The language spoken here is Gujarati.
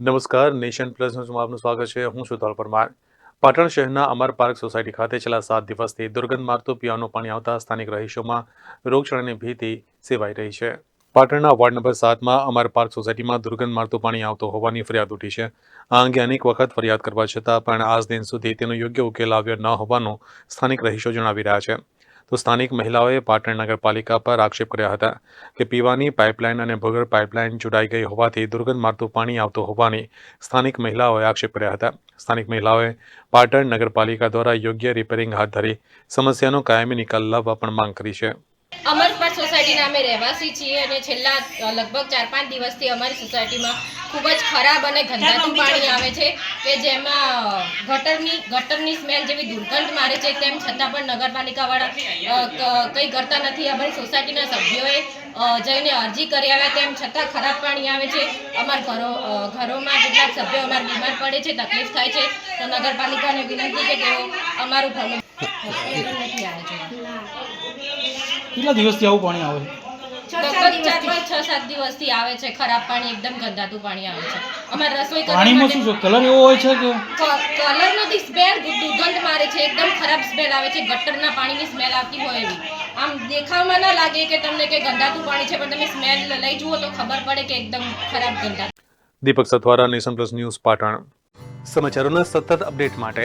નમસ્કાર, નેશન પ્લસ આપનું સ્વાગત છે. હું ધોળ પરમાર પાટણ શહેરના અમર પાર્ક સોસાયટી ખાતે છેલ્લા સાત દિવસથી દુર્ગંધ મારતું પીવાનું પાણી આવતા સ્થાનિક રહીશોમાં રોગચાળાની ભીતિ સેવાઈ રહી છે. પાટણના વોર્ડ નંબર સાતમાં અમર પાર્ક સોસાયટીમાં દુર્ગંધ મારતું પાણી આવતું હોવાની ફરિયાદ ઉઠી છે. આ અંગે અનેક વખત ફરિયાદ કરવા છતાં પણ આજ દિન સુધી તેનો યોગ્ય ઉકેલ આવ્યો ન હોવાનું સ્થાનિક રહીશો જણાવી રહ્યા છે. તો સ્થાનિક મહિલાઓએ પાટણ નગરપાલિકા પર આક્ષેપ કર્યા હતા કે પીવાની પાઇપલાઇન અને ભૂગર્ભ પાઇપલાઇન જોડાઈ ગઈ હોવાથી દુર્ગંધ મારતું પાણી આવતું હોવાની સ્થાનિક મહિલાઓએ આક્ષેપ કર્યા હતા. સ્થાનિક મહિલાઓએ પાટણ નગરપાલિકા દ્વારા યોગ્ય રિપેરિંગ હાથ ધરી સમસ્યાનો કાયમી નિકાલ લાવવા પણ માંગ કરી છે. સોસાયટીના અમે રહેવાસી છીએ અને છેલ્લા લગભગ ચાર પાંચ દિવસથી અમારી સોસાયટીમાં ખૂબ જ ખરાબ અને ગંદાતું પાણી આવે છે કે જેમાં ગટરની ગટરની સ્મેલ જેવી દુર્ગંધ મારે છે તેમ છતાં પણ નગરપાલિકાવાળા કંઈ કરતા નથી. અમારી સોસાયટીના સભ્યોએ જઈને અરજી કરી આવ્યા તેમ છતાં ખરાબ પાણી આવે છે. અમારા ઘરો ઘરોમાં કેટલાક સભ્યો અમારે બીમાર પડે છે તકલીફ થાય છે. તો નગરપાલિકાને વિનંતી કે તેઓ અમારું ભલું નથી આવે છે. કેટલા દિવસથી આવું પાણી આવે લગભગ ચાર પાંચ છ સાત દિવસથી આવે છે ખરાબ પાણી એકદમ ગંદાતું પાણી આવે છે. અમારે રસોઈ પાણીમાં શું છે? કલર એવો હોય છે કે? કલર નથી સ્મેલ દુર્ગંધ મારે છે એકદમ ખરાબ સ્મેલ આવે છે ગટરના પાણીની સ્મેલ આવતી હોય એવી. આમ દેખાવમાં ના લાગે કે તમને કે ગંદાતું પાણી છે પણ તમે સ્મેલ લઈ જુઓ તો ખબર પડે કે એકદમ ખરાબ ગંદા Deepak Sathwara nation plus news Patan. સમાચારોના સતત અપડેટ માટે